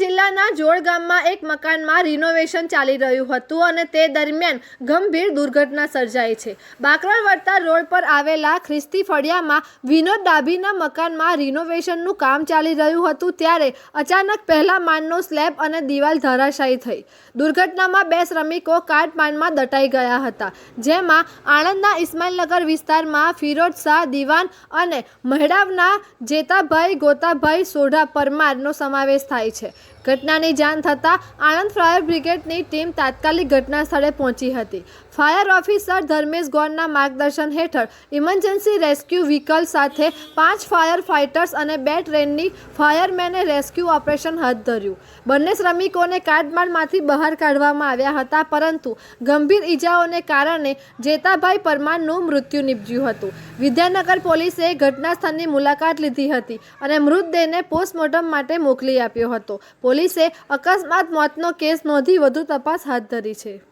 જિલ્લાના જોડ ગામમાં એક મકાનમાં રિનોવેશન ચાલી રહ્યું હતું અને તે દરમિયાન ગંભીર દુર્ઘટના સર્જાઈ છે. બાકરોલ વળતા રોડ પર આવેલા ખ્રિસ્તી ફળિયામાં વિનોદ ડાભીના મકાનમાં રિનોવેશનનું કામ ચાલી રહ્યું હતું ત્યારે અચાનક પહેલા માળનો સ્લેબ અને દિવાલ ધરાશાયી થઈ. દુર્ઘટનામાં બે શ્રમિકો કાટમાળમાં દટાઈ ગયા હતા, જેમાં આણંદના ઇસ્માઇલનગર વિસ્તારમાં ફિરોજ શાહ દિવાન અને મહેડાવના જેતાભાઈ ગોતાભાઈ સોઢા પરમારનો સમાવેશ થાય છે. ઘટનાની જાણ થતાં આણંદ ફાયર બ્રિગેડની ટીમ તાત્કાલિક ઘટના સ્થળે પહોંચી હતી. ફાયર ઓફિસર ધર્મેશ ગોરના માર્ગદર્શન હેઠળ ઇમરજન્સી રેસ્ક્યુ વ્હીકલ સાથે પાંચ ફાયર ફાઇટર્સ અને બે ટ્રેનની ફાયરમેને રેસ્ક્યુ ઓપરેશન હાથ ધર્યું. બંને શ્રમિકોને કાટમાળમાંથી બહાર કાઢવામાં આવ્યા હતા, પરંતુ ગંભીર ઈજાઓને કારણે જેતાભાઈ પરમારનું મૃત્યુ નીપજ્યું હતું. વિદ્યાનગર પોલીસે ઘટના સ્થળની મુલાકાત લીધી હતી અને મૃતદેહને પોસ્ટમોર્ટમ માટે મોકલી આપ્યો હતો. પોલીસે અકસ્માત મોતનો કેસ નોંધી વધુ તપાસ હાથ ધરી છે.